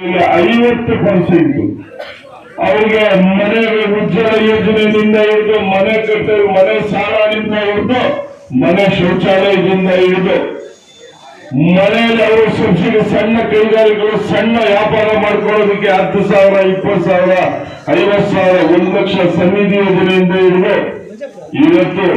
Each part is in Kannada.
ಐವತ್ತು ಪರ್ಸೆಂಟ್ ಅವರಿಗೆ ಮನೆ ಉಜ್ವಲ ಯೋಜನೆಯಿಂದ ಹಿಡಿದು ಮನೆ ಕಟ್ಟಲು ಮನೆ ಸಾಲದಿಂದ ಹಿಡಿದು ಮನೆ ಶೌಚಾಲಯದಿಂದ ಹಿಡಿದು ಮನೆಯಲ್ಲಿ ಅವರು ಸಬ್ಸಿಡಿ ಸಣ್ಣ ಕೈಗಾರಿಕೆಗಳು, ಸಣ್ಣ ವ್ಯಾಪಾರ ಮಾಡ್ಕೊಳ್ಳೋದಕ್ಕೆ ಹತ್ತು ಸಾವಿರ, ಇಪ್ಪತ್ತು ಸಾವಿರ, ಐವತ್ತು ಸಾವಿರ, ಒಂದು ಲಕ್ಷ ಸನ್ನಿಧಿ ಯೋಜನೆಯಿಂದ ಹಿಡಿದು ಇವತ್ತು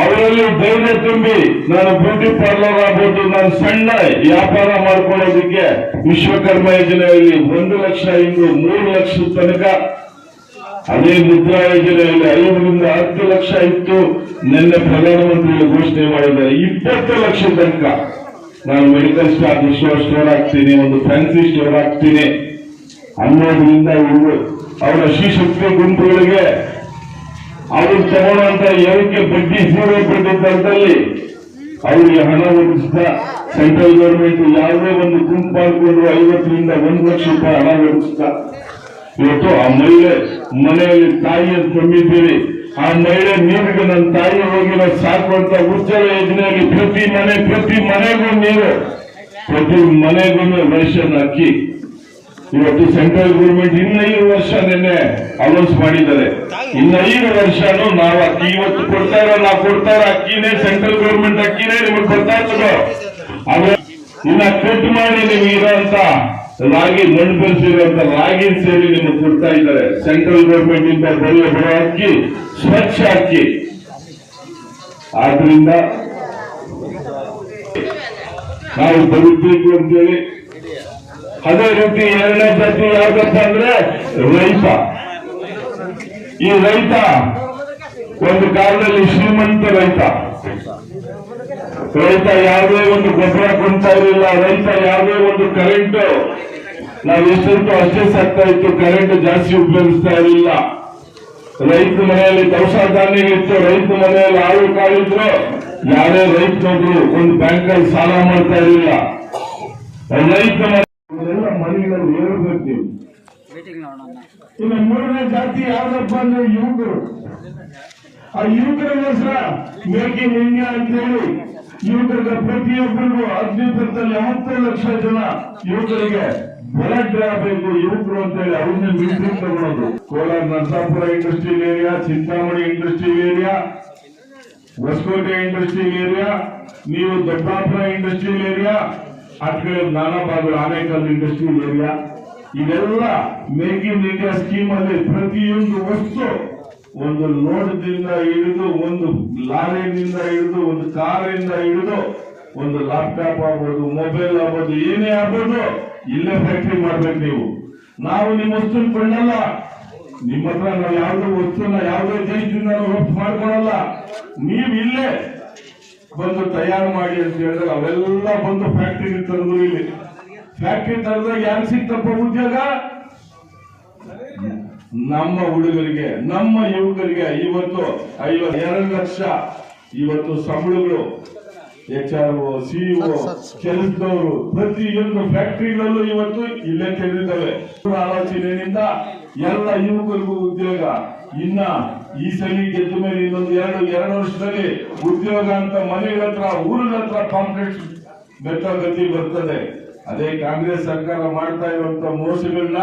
ಅವರಲ್ಲಿ ಧೈರ್ಯ ತುಂಬಿ ನಾನು ಬ್ಯೂಟಿ ಪಾರ್ಲರ್ ಆಗ್ಬೋದು ನಾನು ಸಣ್ಣ ವ್ಯಾಪಾರ ಮಾಡ್ಕೊಳ್ಳೋದಕ್ಕೆ ವಿಶ್ವಕರ್ಮ ಯೋಜನೆಯಲ್ಲಿ ಒಂದು ಲಕ್ಷ ಇಂದು ಮೂರು ಲಕ್ಷ ತನಕ. ಅದೇ ಮುದ್ರಾ ಯೋಜನೆಯಲ್ಲಿ ಐದರಿಂದ ಹತ್ತು ಲಕ್ಷ ಇತ್ತು. ನಿನ್ನೆ ಪ್ರಧಾನಮಂತ್ರಿಗಳು ಘೋಷಣೆ ಮಾಡಿದ್ದಾರೆ, ಇಪ್ಪತ್ತು ಲಕ್ಷ ತನಕ. ನಾನು ಮೆಡಿಕಲ್ ಸ್ಟಾಫ್ ಸ್ಟೋರ್ ಹಾಕ್ತೀನಿ, ಒಂದು ಫ್ಯಾನ್ಸಿ ಸ್ಟೋರ್ ಹಾಕ್ತೀನಿ ಅನ್ನೋದ್ರಿಂದ ಇವರು ಅವರ ಶ್ರೀಶಕ್ತಿ ಗುಂಪುಗಳಿಗೆ ಅವರು ತಗೊಳ್ಳುವಂತ ಏನಕ್ಕೆ ಬಡ್ಡಿ ಸೇವೆ ಬಡ್ಡಿ ದರದಲ್ಲಿ ಅವರಿಗೆ ಹಣ ಒದಗಿಸಿದ ಸೆಂಟ್ರಲ್ ಗೌರ್ಮೆಂಟ್ ಯಾವುದೇ ಒಂದು ಗುಂಪು ಮಾಡಿಕೊಂಡು ಐವತ್ತರಿಂದ ಒಂದು ಲಕ್ಷ ರೂಪಾಯಿ ಹಣ ಒದಗಿಸಿದ. ಇವತ್ತು ಆ ಮಹಿಳೆ ಮನೆಯಲ್ಲಿ ತಾಯಿಯನ್ನು ತುಂಬಿದ್ದೀವಿ ಆ ಮಹಿಳೆ ನೀರಿಗೆ ನನ್ನ ತಾಯಿ ಹೋಗಿರೋ ಸಾಕುವಂತ ಉಜ್ವಲ ಯೋಜನೆಯಲ್ಲಿ ಪ್ರತಿ ಮನೆ, ಪ್ರತಿ ಮನೆಗೂ ನೀರು. ಪ್ರತಿ ಮನೆಗೂ ರೇಷನ್ ಅಕ್ಕಿ ಇವತ್ತು ಸೆಂಟ್ರಲ್ ಗೌರ್ಮೆಂಟ್ ಇನ್ನೈದು ವರ್ಷ ನಿನ್ನೆ ಅನೌನ್ಸ್ ಮಾಡಿದ್ದಾರೆ. ಇನ್ನೈದು ವರ್ಷನೂ ನಾವು ಅಕ್ಕಿ ಇವತ್ತು ಕೊಡ್ತಾರ ಇರೋ ನಾವು ಕೊಡ್ತಾರ ಅಕ್ಕಿನೇ ಸೆಂಟ್ರಲ್ ಗೌರ್ಮೆಂಟ್ ಅಕ್ಕಿನೇ ನಿಮಗೆ ಕೊಡ್ತಾ ಇರ್ತದೆ? ಆದ್ರೆ ಇನ್ನ ಕಟ್ ಮಾಡಿ ನೀವು ಇರೋಂತ ರಾಗಿ ಮಣ್ಣು ಬೆಳೆಸಿರುವಂತ ರಾಗಿ ಸೇರಿ ನಿಮಗೆ ಕೊಡ್ತಾ ಇದ್ದಾರೆ. ಸೆಂಟ್ರಲ್ ಗೌರ್ಮೆಂಟ್ ಇಂದ ಬೆಳೆ ಬರೋ ಅಕ್ಕಿ ಸ್ವಚ್ಛ ಅಕ್ಕಿ. ಆದ್ರಿಂದ ನಾವು ಬದುಕಬೇಕು ಅಂತೇಳಿ ಅದೇ ರೀತಿ ಎರಡನೇ ಜಾತಿ ಯಾವ್ದಪ್ಪ ಅಂದ್ರೆ ರೈತ. ಈ ರೈತ ಒಂದು ಕಾಲದಲ್ಲಿ ಶ್ರೀಮಂತ ರೈತ. ರೈತ ಯಾವುದೇ ಒಂದು ಗೊಬ್ಬರ ಕೊಡ್ತಾ ಇರಲಿಲ್ಲ. ರೈತ ಯಾವುದೇ ಒಂದು ಕರೆಂಟ್ ನಾವು ಎಷ್ಟಂತೂ ಅಷ್ಟೇ ಸಾಕ್ತಾ ಇತ್ತು. ಕರೆಂಟ್ ಜಾಸ್ತಿ ಉಪಯೋಗಿಸ್ತಾ ಇರಲಿಲ್ಲ. ರೈತ ಮನೆಯಲ್ಲಿ ದವಸ ಧಾನ್ಯ ಇತ್ತು. ರೈತ ಮನೆಯಲ್ಲಿ ಆಳು ಕಾಳಿದ್ರು ಯಾರೇ ರೈತನೊಬ್ರು ಒಂದು ಬ್ಯಾಂಕಲ್ಲಿ ಸಾಲ ಮಾಡ್ತಾ ಇರಲಿಲ್ಲ. ರೈತ ಮನೆ ಹೇಳ್ಬಿಡ್ತೀವಿ ಇನ್ನು ಮೂರನೇ ಜಾತಿ ಯಾವ್ದಪ್ಪ ಅಂದ್ರೆ ಯುವಕರು. ಆ ಯುವಕರಿಗೋಸ್ಕರ ಮೇಕ್ ಇನ್ ಇಂಡಿಯಾ ಅಂತ ಹೇಳಿ ಯುವಕರಿಗೆ ಪ್ರತಿಯೊಬ್ಬರಿಗೂ ಅದ್ಭುತದಲ್ಲಿ ಹತ್ತು ಲಕ್ಷ ಜನ ಯುವಕರಿಗೆ ಬ್ಲಡ್ ಆಗಬೇಕು ಯುವಕರು ಅಂತ ಹೇಳಿ ಅವ್ರನ್ನ ಮೀಟಿಂಗ್ ತಗೊಳ್ಳೋದು Kolar Narasapura industrial area Chintamani industrial area Hosakote industrial area ನೀವು ದೊಡ್ಡಾಪುರ ಇಂಡಸ್ಟ್ರಿಯಲ್ ಏರಿಯಾ ಅಟ್ಕಡೆ ನಾನಾ ಭಾಗಗಳು ಆನೇಕಲ್ ಇಂಡಸ್ಟ್ರಿಯಲ್ ಏರಿಯಾ, ಇದೆಲ್ಲ ಮೇಕ್ ಇನ್ ಇಂಡಿಯಾ ಸ್ಕೀಮ್ ಅಲ್ಲಿ ಪ್ರತಿಯೊಂದು ವಸ್ತು ಒಂದು ಲೋಟದಿಂದ ಹಿಡಿದು, ಒಂದು ಲಾರಿನಿಂದ ಹಿಡಿದು, ಒಂದು ಕಾರಿಂದ ಹಿಡಿದು, ಒಂದು ಲ್ಯಾಪ್ಟಾಪ್ ಆಗ್ಬೋದು ಮೊಬೈಲ್ ಆಗ್ಬೋದು, ಏನೇ ಆಗ್ಬೋದು, ಇಲ್ಲೇ ಫ್ಯಾಕ್ಟ್ರಿ ಮಾಡ್ಬೇಕು ನೀವು. ನಾವು ನಿಮ್ಮ ವಸ್ತುನ ಕೊಳ್ಳಲ್ಲ. ನಿಮ್ಮ ಹತ್ರ ನಾವು ಯಾವ್ದು ವಸ್ತುನ, ಯಾವುದೇ ದೇಶದಿಂದ ಮಾಡ್ಕೊಳಲ್ಲ. ನೀವು ಇಲ್ಲೇ ಬಂದು ತಯಾರು ಮಾಡಿ ಅಂತ ಹೇಳಿದ್ರೆ ಅವೆಲ್ಲ ಬಂದು ಫ್ಯಾಕ್ಟ್ರಿ ತರದು ಇಲ್ಲಿ. ಫ್ಯಾಕ್ಟ್ರಿ ತರದಾಗ ಯಾರು ಸಿಕ್ತಪ್ಪ ಉದ್ಯೋಗ? ನಮ್ಮ ಹುಡುಗರಿಗೆ, ನಮ್ಮ ಯುವಕರಿಗೆ ಇವತ್ತು ಐವತ್ ಎರಡು ಲಕ್ಷ ಇವತ್ತು ಸಂಬಳಗಳು. ಎಚ್ ಆರ್ ಒ ಸಿಇಒ ಕೆಲಸದವರು ಪ್ರತಿಯೊಂದು ಫ್ಯಾಕ್ಟ್ರಿಗಳಲ್ಲೂ ಇವತ್ತು ಇಲ್ಲೇ ತೆರೆದಿದ್ದಾವೆ. ಆಲೋಚನೆಯಿಂದ ಎಲ್ಲ ಯುವಕರಿಗೂ ಉದ್ಯೋಗ. ಇನ್ನ ಈ ಸಲ ಗೆದ್ದ ಮೇಲೆ ಇನ್ನೊಂದು ಎರಡು ಎರಡು ವರ್ಷದಲ್ಲಿ ಉದ್ಯೋಗ ಅಂತ, ಮನೆಗಳ ಹತ್ರ, ಊರಿನ ಹತ್ರ ಕಾಂಪ್ಲೆಕ್ಸ್ ಗತಿ ಬರ್ತದೆ. ಅದೇ ಕಾಂಗ್ರೆಸ್ ಸರ್ಕಾರ ಮಾಡ್ತಾ ಇರುವಂತ ಮೋಸಗಳನ್ನ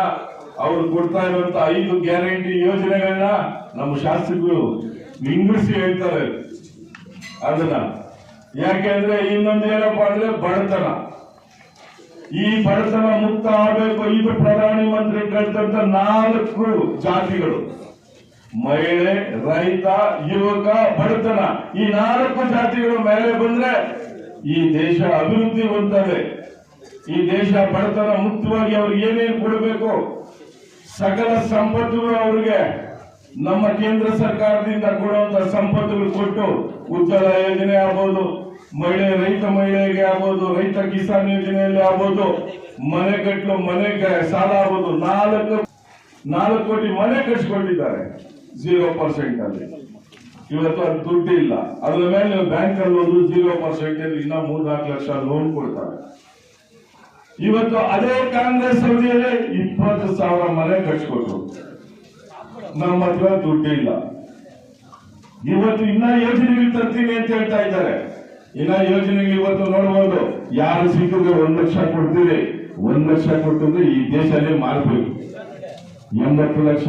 ಅವ್ರು ಕೊಡ್ತಾ ಇರುವಂತ ಐದು ಗ್ಯಾರಂಟಿ ಯೋಜನೆಗಳನ್ನ ನಮ್ಮ ಶಾಸಕರು ವಿಂಗಡಿಸಿ ಹೇಳ್ತಾರೆ. ಅದನ್ನ. ಯಾಕೆಂದ್ರೆ ಇನ್ನೊಂದು ಏನಪ್ಪಾ ಅಂದ್ರೆ ಬಡತನ. ಈ ಬಡತನ ಮುಕ್ತ ಆಗಬೇಕು, ಇದು ಪ್ರಧಾನಿ ಮಂತ್ರಿ ನಾಲ್ಕು ಜಾತಿಗಳು. ಮಹಿಳೆ, ರೈತ, ಯುವಕ, ಬಡತನ ಈ ನಾಲ್ಕು ಜಾತಿಗಳು ಮೇಲೆ ಬಂದ್ರೆ ಈ ದೇಶ ಅಭಿವೃದ್ಧಿ ಹೊಂದದೆ ಈ ದೇಶ ಬಡತನ ಮುಕ್ತವಾಗಿ ಅವ್ರಿಗೆ ಏನೇನು ಕೊಡಬೇಕು? ಸಕಲ ಸಂಪತ್ತುಗಳು ಅವ್ರಿಗೆ ನಮ್ಮ ಕೇಂದ್ರ ಸರ್ಕಾರದಿಂದ ಕೊಡುವಂತ ಸಂಪತ್ತುಗಳು ಕೊಟ್ಟು ಉಜ್ವಲ ಯೋಜನೆ ಆಗ್ಬೋದು, ಮಹಿಳೆ, ರೈತ ಮಹಿಳೆಗೆ ಆಗ್ಬೋದು, ರೈತ ಕಿಸಾನ್ ಯೋಜನೆಯಲ್ಲಿ ಆಗ್ಬೋದು, ಮನೆ ಕಟ್ಟಲು ಮನೆ ಸಾಲ ಆಗ್ಬೋದು. ನಾಲ್ಕು ನಾಲ್ಕು ಕೋಟಿ ಮನೆ ಕಟ್ಸ್ಕೊಂಡಿದ್ದಾರೆ. ಜೀರೋ ಪರ್ಸೆಂಟ್ ಅಲ್ಲಿ. ಇವತ್ತು ಅದು ದುಡ್ಡು ಇಲ್ಲ ಅದ್ರ ಮೇಲೆ ನೀವು ಬ್ಯಾಂಕ್ ಅಲ್ಲಿ ಹೋದ್ರು ಜೀರೋ ಪರ್ಸೆಂಟ್ ಅಲ್ಲಿ ಇನ್ನ ಮೂರ್ ನಾಲ್ಕು ಲಕ್ಷ ಲೋನ್ ಕೊಡ್ತಾರೆ. ಇವತ್ತು ಅದೇ ಕಾಂಗ್ರೆಸ್ ಅವಧಿಯಲ್ಲಿ ಇಪ್ಪತ್ತು ಸಾವಿರ ಮನೆ ಕಟ್ಸ್ಕೊಟ್ರು. ನಮ್ಮ ಹತ್ರ ದುಡ್ಡು ಇಲ್ಲ ಇವತ್ತು ಇನ್ನ ಯೋಜನೆಗಳು ತರ್ತೀನಿ ಅಂತ ಹೇಳ್ತಾ ಇದ್ದಾರೆ. ಇನ್ನ ಯೋಜನೆಗೆ ಇವತ್ತು ನೋಡ್ಬೋದು. ಯಾರು ಸಿಕ್ಕಿದ್ರೆ ಒಂದ್ ಲಕ್ಷ ಕೊಡ್ತೀರಿ? ಒಂದ್ ಲಕ್ಷ ಕೊಟ್ಟಿದ್ರೆ ಈ ದೇಶದಲ್ಲಿ ಮಾರ್ಬೇಕು. ಎಂಬತ್ತು ಲಕ್ಷ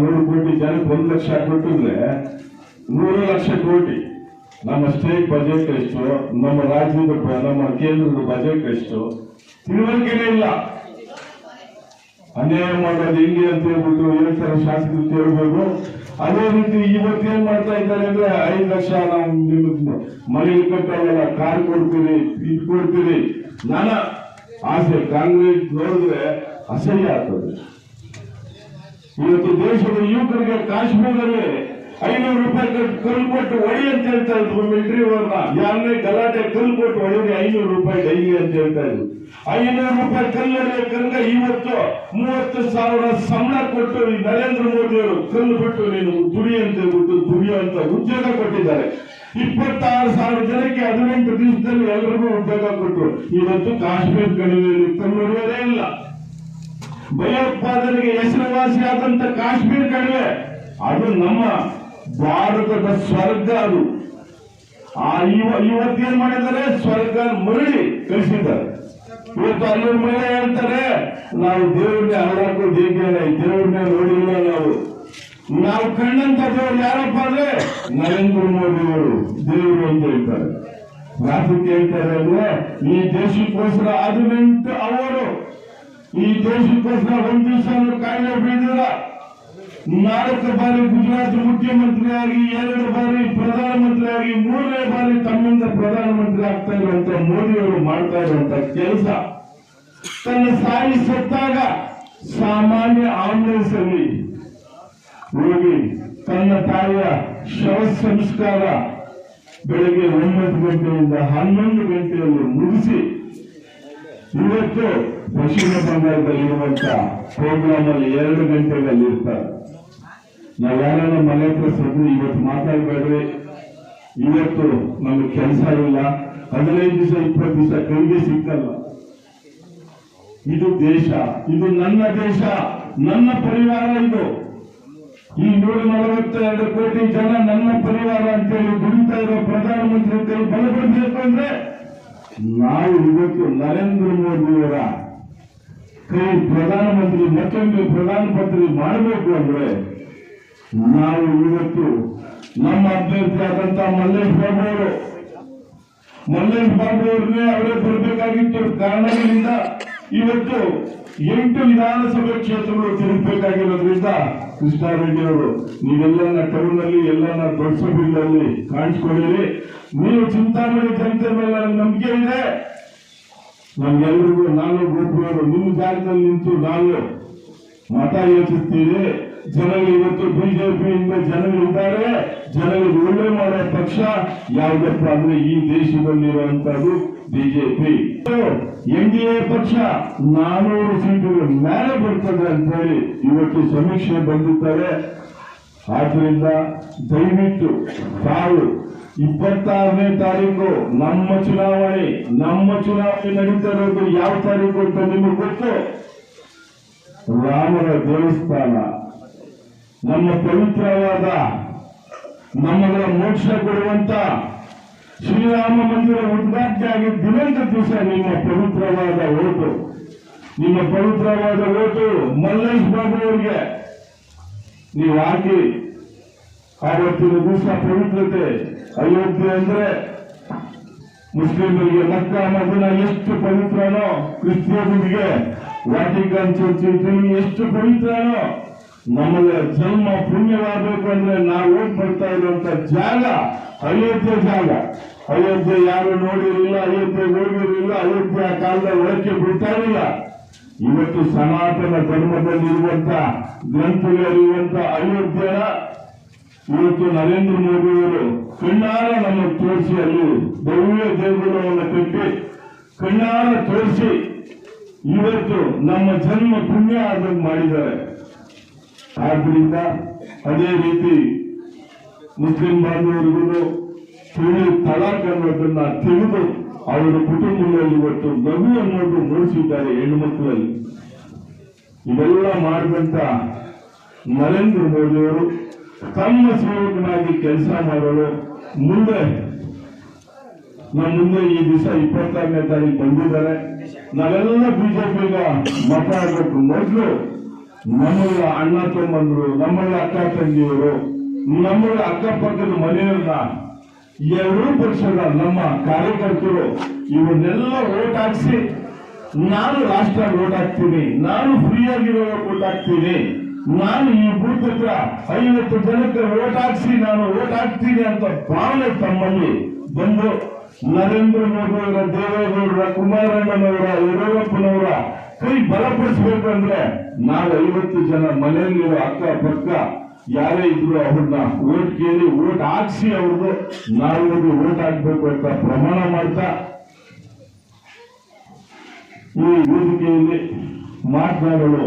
ನೂರು ಕೋಟಿ ಜನಕ್ಕೆ ಒಂದು ಲಕ್ಷ ಕೊಟ್ಟಿದ್ರೆ ನೂರು ಲಕ್ಷ ಕೋಟಿ. ನಮ್ಮ ಸ್ಟೇಟ್ ಬಜೆಟ್ ಎಷ್ಟು? ನಮ್ಮ ರಾಜ್ಯದ ನಮ್ಮ ಕೇಂದ್ರದ ಬಜೆಟ್ ಎಷ್ಟು? ತಿಳುವಳಿಕೆನೇ ಇಲ್ಲ. ಅನ್ಯಾಯ ಮಾಡೋದು ಹಿಂಗೆ ಅಂತ ಹೇಳ್ಬಿಟ್ಟು ತರ ಶಾಸಕರು ಕೇಳಬೇಕು ಅದೇ ರೀತಿ ಇವತ್ತು ಏನ್ ಮಾಡ್ತಾ ಇದ್ದಾರೆ ಅಂದ್ರೆ ಐದು ಲಕ್ಷ ನಾವು ನಿಮ್ಮ ಮನೆಗೆ ಕಟ್ಟಲ್ಲ ಕಾರ್ ಕೊಡ್ತೀರಿ, ಇದು ಕೊಡ್ತೀರಿ. ನಾನಾ ಆಸೆ, ಕಾಂಗ್ರೆಸ್ ನೋಡಿದ್ರೆ ಅಸಹ್ಯ ಆಗ್ತದೆ. ಇವತ್ತು ದೇಶದ ಯುವಕರಿಗೆ ಕಾಶ್ಮೀರದಲ್ಲಿ ಐನೂರು ರೂಪಾಯಿ ಕಲ್ಲು ಕೊಟ್ಟು ಹೊಡಿ ಅಂತ ಹೇಳ್ತಾ ಇದ್ರು ಮಿಲಿಟರಿ ಅವ್ರನ್ನ. ಯಾರನ್ನೇ ಗಲಾಟೆ ಕಲ್ಲು ಕೊಟ್ಟು ಒಳಗೆ ಐನೂರು ರೂಪಾಯಿ ಡೈಲಿ ಅಂತ ಹೇಳ್ತಾ ಇದ್ರು. ಐನೂರು ರೂಪಾಯಿ ಕಲ್ಲು ಕಂಗ ಇವತ್ತು ಮೂವತ್ತು ಸಾವಿರ ಸಂಬಳ ಕೊಟ್ಟು ಈ ನರೇಂದ್ರ ಮೋದಿ ಅವರು ಕಲ್ಲು ಬಿಟ್ಟು ನೀನು ದುಡಿ ಅಂತ ಹೇಳ್ಬಿಟ್ಟು ದುಡಿಯುವಂತ ಉದ್ಯೋಗ ಕೊಟ್ಟಿದ್ದಾರೆ. ಇಪ್ಪತ್ತಾರು ಸಾವಿರ ಜನಕ್ಕೆ ಹದಿನೆಂಟು ದಿವಸದಲ್ಲಿ ಎಲ್ರಿಗೂ ಉದ್ಯೋಗ ಕೊಟ್ಟರು. ಇವತ್ತು ಕಾಶ್ಮೀರ ಕಣಿವೆಯಲ್ಲಿ ಹೊಡೆಯೋದೇ ಇಲ್ಲ. ಭಯೋತ್ಪಾದನೆಗೆ ಹೆಸರುವಾಸಿಯಾದಂತ ಕಾಶ್ಮೀರ ಕಣಿವೆ, ಅದು ನಮ್ಮ ಭಾರತದ ಸ್ವರ್ಗ ಅದು. ಆ ಇವ ಇವತ್ತೇನ್ ಮಾಡಿದ್ದಾರೆ? ಸ್ವರ್ಗ ಮರಳಿ ಕಳಿಸಿದ್ದಾರೆ. ಇವತ್ತು ಅಲ್ಲಿನ ಮೇಲೆ ಹೇಳ್ತಾರೆ, ನಾವು ದೇವ್ರನ್ನೇ ಹರಡಾಕೋದು ಹೇಗೇನೆ ದೇವ್ರನ್ನೇ ನೋಡಿಲ್ಲ ನಾವು. ನಾವು ಕಣ್ಣಂತ ದೇವ್ರು ಯಾರಪ್ಪ ಅಂದ್ರೆ ನರೇಂದ್ರ ಮೋದಿ ಅವರು, ದೇವರು ಅಂತ ಹೇಳ್ತಾರೆ. ಯಾಕೆ ಹೇಳ್ತಾರೆ ಅಂದ್ರೆ, ಈ ದೇಶಕ್ಕೋಸ್ಕರ ಹದಿನೆಂಟು ಅವರು ಈ ದೇಶಕ್ಕೋಸ್ಕರ ಒಂದು ದಿವಸ ಕಾಯಿಲೆ ಬೀಳಿಲ್ಲ ನಾಲ್ಕು ಬಾರಿ ಗುಜರಾತ್ ಮುಖ್ಯಮಂತ್ರಿಯಾಗಿ, ಎರಡು ಬಾರಿ ಪ್ರಧಾನಮಂತ್ರಿಯಾಗಿ, ಮೂರನೇ ಬಾರಿ ತಮ್ಮಿಂದ ಪ್ರಧಾನಮಂತ್ರಿ ಆಗ್ತಾ ಇರುವಂತ ಮೋದಿ ಅವರು ಮಾಡ್ತಾ ಇರುವಂತ ಕೆಲಸ. ತನ್ನ ಸಾಯಿ ಸತ್ತಾಗ ಸಾಮಾನ್ಯ ಆಂಬುಲೆನ್ಸ್ ಅಲ್ಲಿ ಹೋಗಿ ತನ್ನ ತಾಯಿಯ ಶವ ಸಂಸ್ಕಾರ ಬೆಳಗ್ಗೆ ಒಂಬತ್ತು ಗಂಟೆಯಿಂದ ಹನ್ನೊಂದು ಗಂಟೆಯಲ್ಲಿ ಮುಗಿಸಿ ಇವತ್ತು ಪಶ್ಚಿಮ ಬಂಗಾಳದಲ್ಲಿರುವಂತ ಪ್ರೋಗ್ರಾಮ್ ಅಲ್ಲಿ ಎರಡು ಗಂಟೆಗಳಲ್ಲಿ ಇರ್ತಾರೆ ನಾವು ಯಾರು ಮನೆ ಹತ್ರ ಸದ್ದು ಇವತ್ತು ಮಾತಾಡಬೇಡ್ರಿ. ಇವತ್ತು ನಮ್ಗೆ ಕೆಲಸ ಇಲ್ಲ. ಹದಿನೈದು ದಿವಸ, ಇಪ್ಪತ್ತು ದಿವಸ ಕೈಗೆ ಸಿಕ್ಕಲ್ಲ. ಇದು ದೇಶ. ಇದು ನನ್ನ ದೇಶ. ನನ್ನ ಪರಿವಾರ ಇದು. ಈ ನೂರ ನಲವತ್ತೆರಡು ಕೋಟಿ ಜನ ನನ್ನ ಪರಿವಾರ ಅಂತೇಳಿ ದುಡಿತಾ ಇರೋ ಪ್ರಧಾನಮಂತ್ರಿ ಅಂತೇಳಿ ಬಲಪಡಿಸಬೇಕು ಅಂದ್ರೆ ನಾವು ಇವತ್ತು ನರೇಂದ್ರ ಮೋದಿಯವರ ಕೈ ಪ್ರಧಾನಮಂತ್ರಿ ಮತ್ತೊಮ್ಮೆ ಪ್ರಧಾನಮಂತ್ರಿ ಮಾಡಬೇಕು ಅಂದ್ರೆ ನಾವು ಇವತ್ತು ನಮ್ಮ ಅಭ್ಯರ್ಥಿ ಆದಂತ ಮಲ್ಲೇಶ್ ಬಾಬು ಅವರು. ಮಲ್ಲೇಶ್ ಬಾಬು ಅವ್ರನ್ನೇ ಅವರೇ ಬರಬೇಕಾಗಿತ್ತು ಕಾರಣಗಳಿಂದ ಇವತ್ತು ಎಂಟು ವಿಧಾನಸಭೆ ಕ್ಷೇತ್ರಗಳು ತಿರುಗಬೇಕಾಗಿರೋದ್ರಿಂದ ಕೃಷ್ಣಾರೆಡ್ಡಿ ಅವರು. ನೀವೆಲ್ಲ ಟೌನ್ ಎಲ್ಲ ಎಲ್ಲನ ದೊಡ್ಡ ಸಭೆಗಳಲ್ಲಿ ಕಾಣಿಸ್ಕೊಂಡಿರಿ. ನೀವು ಚಿಂತಾಮಣಿ ಜನತೆ ಮೇಲೆ ನಂಬಿಕೆ ಇದೆ. ನಮ್ಗೆಲ್ರಿಗೂ ನಾನು ಗೋಪುರವರು ನಿಮ್ಮ ಜಾಗದಲ್ಲಿ ನಿಂತು ನಾವು ಮತ ಯೋಚಿಸ್ತೀವಿ ಜನಗಳು ಇವತ್ತು ಬಿಜೆಪಿಯಿಂದ ಜನಗಳಿದ್ದಾರೆ ಇದ್ದಾರೆ. ಮಾಡೋ ಪಕ್ಷ ಯಾವ್ದಪ್ಪ ಅಂದ್ರೆ ಈ ದೇಶದಲ್ಲಿರುವಂತಹದ್ದು ಬಿಜೆಪಿ. ಎನ್ ಡಿ ಎ ಪಕ್ಷ ನಾನೂರು ಸೀಟುಗಳ ಮೇಲೆ ಬರ್ತದೆ ಅಂತ ಹೇಳಿ ಇವತ್ತು ಸಮೀಕ್ಷೆ ಬಂದಿದ್ದಾರೆ. ಆದ್ರಿಂದ ದಯವಿಟ್ಟು ತಾವು ಇಪ್ಪತ್ತಾರನೇ ತಾರೀಕು ನಮ್ಮ ಚುನಾವಣೆ ನಮ್ಮ ಚುನಾವಣೆ ನಡೀತಾ ಇರೋದು ಯಾವ ತಾರೀಕು ಅಂತ ನಿಮಗೆ ಗೊತ್ತು? ರಾಮರ ದೇವಸ್ಥಾನ. ನಮ್ಮ ಪವಿತ್ರವಾದ ನಮ್ಮಗಳ ಮೋಕ್ಷ ಕೊಡುವಂತ ಶ್ರೀರಾಮ ಮಂದಿರ ಉದ್ಘಾಟನೆ ಆಗಿದ್ದ ದಿವಸ ನಿಮ್ಮ ಪವಿತ್ರವಾದ ಓಟು. ನಿಮ್ಮ ಪವಿತ್ರವಾದ ಓಟು ಮಲ್ಲೇಶ್ ಬಾಬು ಅವರಿಗೆ. ನೀವು ಹಾಕಿ. ಆವತ್ತಿನ ದಿವಸ ಪವಿತ್ರತೆ, ಅಯೋಧ್ಯೆ ಅಂದ್ರೆ ಮುಸ್ಲಿಮರಿಗೆ ಮಕ್ಕ ಮಗುನ ಎಷ್ಟು ಪವಿತ್ರನೋ ಕ್ರಿಶ್ಚಿಯನ್ಗೆ ವಾಟಿಕನ್ ಚರ್ಚ್ ಎಷ್ಟು ಪವಿತ್ರನೋ ನಮಗೆ ಜನ್ಮ ಪುಣ್ಯವಾಗಬೇಕು ಅಂದ್ರೆ ನಾವು ಹೋಗಿ ಬರ್ತಾ ಇರುವಂತ ಜಾಗ ಅಯೋಧ್ಯೆ ಜಾಗ. ಅಯೋಧ್ಯೆ ಯಾರು ನೋಡಿರಲಿಲ್ಲ, ಅಯೋಧ್ಯೆ ಹೋಗಿರಲಿಲ್ಲ, ಅಯೋಧ್ಯೆ ಆ ಕಾಲದ ಒಳಕ್ಕೆ ಬಿಡ್ತಾ ಇರಲಿಲ್ಲ. ಇವತ್ತು ಸನಾತನ ಧರ್ಮದಲ್ಲಿರುವಂತ ಗ್ರಂಥಗಳಿರುವಂತ ಅಯೋಧ್ಯೆ ಇವತ್ತು ನರೇಂದ್ರ ಮೋದಿ ಅವರು ಕಣ್ಣಾರ ನಮ್ಮ ತೋರಿಸಿ ಅಲ್ಲಿ ಭವ್ಯ ದೇಗುಲವನ್ನು ಕಟ್ಟಿ ಕಣ್ಣಾರ ತೋರಿಸಿ ಇವತ್ತು ನಮ್ಮ ಜನ್ಮ ಪುಣ್ಯ ಆದಂಗೆ ಮಾಡಿದ್ದಾರೆ. ಆದ್ರಿಂದ ಅದೇ ರೀತಿ ಮುಸ್ಲಿಂ ಬಾಂಧವರಿಗೂ ತುಳಿ ತಲಾಖ್ ಅನ್ನೋದನ್ನ ತಿಳಿದು ಅವರ ಕುಟುಂಬದಲ್ಲಿ ಇವತ್ತು ನಗು ಅನ್ನೋದು ಮೂಡಿಸಿದ್ದಾರೆ ಹೆಣ್ಣುಮಕ್ಕಳಲ್ಲಿ ಇವೆಲ್ಲ ಮಾಡಿದಂತ ನರೇಂದ್ರ ಮೋದಿಯವರು ತಮ್ಮ ಸೇವಕನಾಗಿ ಕೆಲಸ ಮಾಡಲು ಮುಂದೆ ನಮ್ಮ ಮುಂದೆ ಈ ದಿವಸ ಇಪ್ಪತ್ತಾರನೇ ತಾರೀಕು ಬಂದಿದ್ದಾರೆ. ನಾವೆಲ್ಲ ಬಿಜೆಪಿಗ ಮತ ಆಗಬೇಕು ಮೊದಲು ನಮ್ಮಗಳ ಅಣ್ಣ ತಮ್ಮಂದ್ರು, ನಮ್ಮಲ್ಲ ಅಕ್ಕ ತಂಗಿಯರು ಅಕ್ಕ ಅಕ್ಕಪಕ್ಕದ ಮನೆಯವ್ರನ್ನ ಎರಡೂ ಪಕ್ಷದ ನಮ್ಮ ಕಾರ್ಯಕರ್ತರು ಇವನ್ನೆಲ್ಲ ಓಟ್ ಹಾಕ್ಸಿ, ನಾನು ರಾಷ್ಟ್ರ ಓಟ್ ಹಾಕ್ತೀನಿ, ನಾನು ಫ್ರೀ ಆಗಿರೋ ಓಟ್ ಹಾಕ್ತೀನಿ, ನಾನು ಈ ಬೂತ್ ಹತ್ರ ಐವತ್ತು ಜನಕ್ಕೆ ಓಟ್ ಹಾಕ್ಸಿ ನಾನು ಓಟ್ ಹಾಕ್ತೀನಿ ಅಂತ ಭಾವನೆ ತಮ್ಮಲ್ಲಿ ಬಂದು ನರೇಂದ್ರ ಮೋದಿ ಅವರ ದೇವೇಗೌಡರ, ಕುಮಾರಣ್ಣನವರ, ಯಡಿಯೂರಪ್ಪನವರ ಕೈ ಬಲಪಡಿಸ್ಬೇಕಂದ್ರೆ ನಾವು ಐವತ್ತು ಜನ ಮನೆಯಲ್ಲಿರೋ ಅಕ್ಕ ಪಕ್ಕ ಯಾರೇ ಇದ್ರು ಅವ್ರನ್ನ ಓಟ್ ಕೇಳಿ ಓಟ್ ಹಾಕ್ಸಿ ಅವ್ರದ್ದು ನಾವು ಓಟ್ ಹಾಕ್ಬೇಕು ಅಂತ ಪ್ರಮಾಣ ಮಾಡ್ತಾ ಈ ವೇದಿಕೆಯಲ್ಲಿ ಮಾತನಾಡಲು